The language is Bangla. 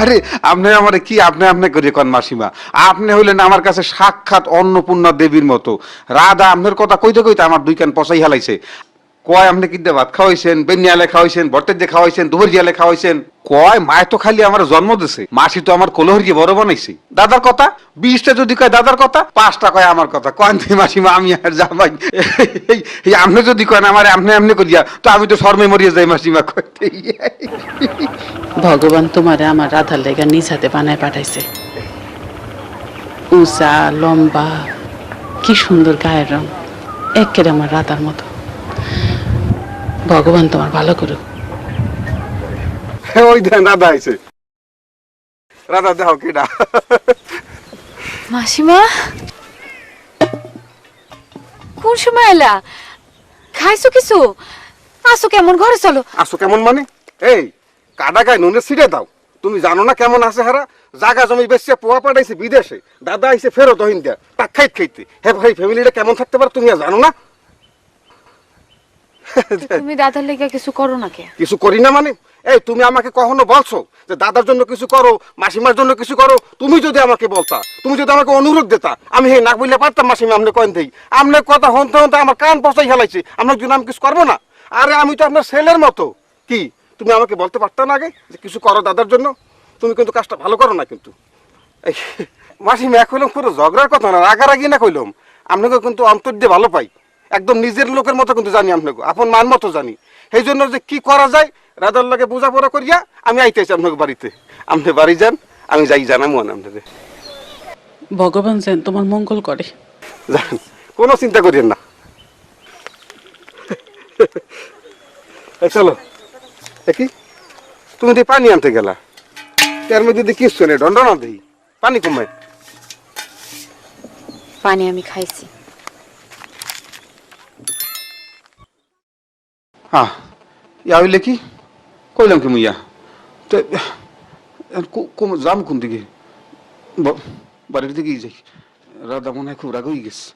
আরে, আপনি আমার কি আপনি আপনি করে কন মাসিমা? আপনি হইলেন আমার কাছে সাক্ষাৎ অন্নপূর্ণা দেবীর মতো। রাধা, আপনার কথা কইতে কইতে আমার দুই কান পচাই হালাইছে। কয়, আপনি কিদ্দে ভাত খাওয়াইছেন, বেনিয়ালে খাওয়াইছেন ভট্টের দিয়ে খাওয়াইছেন দুপুরিয়ালে খাওয়াইছেন? কয়, মায় তো খালি আমার জন্ম দিছে। মাসি তো আমার কোলহরিকে বড় বানাইছে। দাদার কথা? বিশটা যদি কয় দাদার কথা? পাঁচটা কয় আমার কথা। কয় তুই মাসিমা, আমি আর জামাই। এই আপনি যদি কয় আমার আপনি আপনি করিয়া, তো আমি তো শর্মে মরিয়ে যাই মাসিমা, কইতে। ভগবান তোমারে আমার রাধার লেগা নিজ হাতে বানায় পাঠাইছে। উঁচা লম্বা কি সুন্দর গায়ের রং। একের আমার রাধার মতো। ভগবান তোমার ভালো করুক। ওই দেন রাধা আইছে। রাধা দেহ কিডা। মাসিমা? কোন সময় এলা? খাইছো কিছু? আসো কেমন ঘরে চলো। আসো কেমন মানে? এই কাদা গায়ে নুনে ছিটে দাও। তুমি জানো না কেমন আছে হারা? জাগা জমি বেশি পোয়া পাঠাইছে বিদেশে। দাদা আইছে ফেরত হিন্দিয়া টাক খাইত খাইতে। হে ভাই ফ্যামিলিটা কেমন থাকতে পারে তুমি জানো না? তুমি দাদার লেগে কিছু করো না কে? কিছু করি না মানে? এই তুমি আমাকে কখনো বলছো যে দাদার জন্য কিছু করো মাসিমার জন্য কিছু করো? তুমি যদি আমাকে বলতা তুমি যদি আমাকে অনুরোধ দিতা আমি হে না বললে পারতাম মাসিমা আপনি কয়েন দেই। আপনার কথা হনতে হনতে আমার কান পচাই হেলাইছে আপনার জন্য আমি কিছু করব না? আরে আমি তো আপনার ছেলের মতো। কি? তুমি আমাকে বলতে পারতাম না আগে যে কিছু করো দাদার জন্য। তুমি কিন্তু কাজটা ভালো করো না কিন্তু। এই মাসিমা এক হইলাম পুরো ঝগড়ার কথা না রাগারাগি না কইলাম। আপনাকে কিন্তু অন্তর দিয়ে ভালো পাই। একদম নিজের লোকের মতো কিন্তু জানি আপনাকে আপন মান মতো জানি। সেই জন্য যে কি করা যায় রাধার লাগে বোঝাপড়া করিয়া আমি আইতেছি আপনাকে বাড়িতে। আপনি বাড়ি যান আমি যাই জানাব না আপনাকে। ভগবান যেন তোমার মঙ্গল করে। যান কোনো চিন্তা করিয়েন না। চলো। দেখি তুমি দিয়ে পানি আনতে গেলা। তার মধ্যে দিয়ে কিচ্ছু নেই দণ্ড না দিই। পানি কমায় পানি আমি খাইছি। হ্যাঁ ইয়া হইলে কি? কইলাম কি মুইয়া? তো যাম কোন দিকে? বাড়ির দিকেই যাই। রাধা মনে হয় খুব রাগ হয়ে গেছে।